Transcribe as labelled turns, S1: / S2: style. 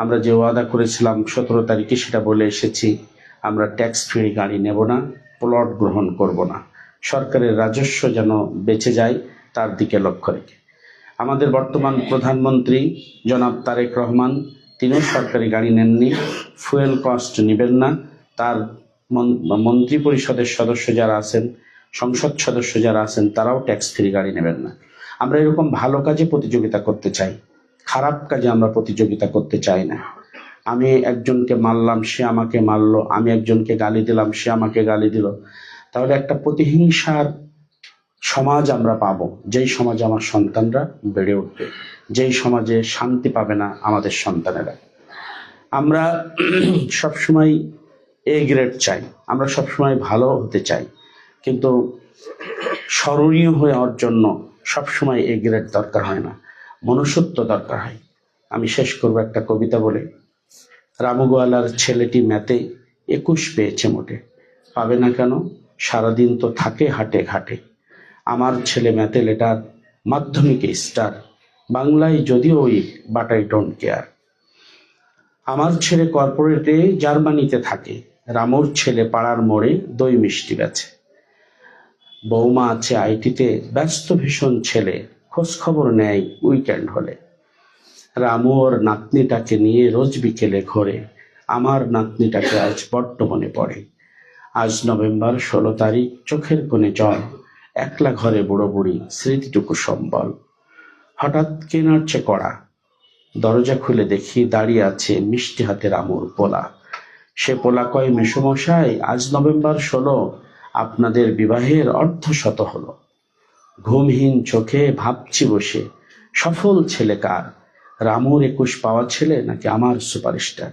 S1: আমরা যে ওয়াদা করেছিলাম সতেরো তারিখে সেটা বলে এসেছি, আমরা ট্যাক্স ফ্রি গাড়ি নেব না প্লট গ্রহণ করব না। সরকারের রাজস্ব যেন বেঁচে যায়, তার দিকে লক্ষ্য রেখে। আমাদের বর্তমান প্রধানমন্ত্রী জনাব তারেক রহমান, তিনিও সরকারি গাড়ি নেননি ফুয়েল কস্ট নেবেন না, তার মন- মন্ত্রী পরিষদের সদস্য যারা আছেন, সংসদ সদস্য যারা আছেন, তারাও ট্যাক্স ফ্রি গাড়ি নেবেন না। আমরা এরকম ভালো কাজে প্রতিযোগিতা করতে চাই। খারাপ কাজে আমরা প্রতিযোগিতা করতে চাই না। আমি একজনকে মারলাম, সে আমাকে মারলো। আমি একজনকে গালি দিলাম, সে আমাকে গালি দিল। তাহলে একটা প্রতিহিংসার সমাজ আমরা পাবো। যেই সমাজে আমার সন্তানরা বেড়ে উঠবে, যেই সমাজে শান্তি পাবে না আমাদের সন্তানেরা। আমরা সবসময় এ গ্রেড চাই, আমরা সবসময় ভালো হতে চাই। কিন্তু স্মরণীয় হয়ে হওয়ার জন্য সবসময় এ গ্রেড দরকার হয় না। মনুষ্যত্ব দরকার হয়। আমি শেষ করব একটা কবিতা বলে। রামগোয়ালার ছেলেটি ম্যাতে একুশ পেয়েছে মোটে। পাবে না কেন? সারাদিন তো থাকে হাটে ঘাটে। আমার ছেলে ম্যাথে লেটার, মাধ্যমিকে স্টার। বাংলায় যদিও ওই বাটাই ডোন্ট কেয়ার। আমার ছেলে কর্পোরেটে জার্মানিতে থাকে। রামুর ছেলে পাড়ার মোড়ে দই মিষ্টি বেচে। বৌমা আছে আইটিতে, ব্যস্ত ভীষণ ছেলে। খোঁজ খবর নেয় উইকেন্ড হলে। রামু ওর নাতনিটাকে নিয়ে রোজ বিকেলে ঘোরে। আমার নাতনিটাকে আজ বড্ড মনে পড়ে। আজ নভেম্বর ষোলো তারিখ, চোখের কোণে জল, একলা ঘরে বুড়ো বুড়ি স্মৃতিটুকু সম্বল। হঠাৎ কে নাড়ছে কড়া। দরজা খুলে দেখি দাঁড়িয়ে আছে মিষ্টি হাতে রামুর পোলা। সে পোলা কয় মেসমশাই আজ নভেম্বর ষোলো। আপনাদের বিবাহের অর্ধ শত হলো। ঘুমহীন চোখে ভাবছি বসে সফল ছেলে কার? রামুর একুশ পাওয়া ছেলে নাকি আমার সুপারস্টার?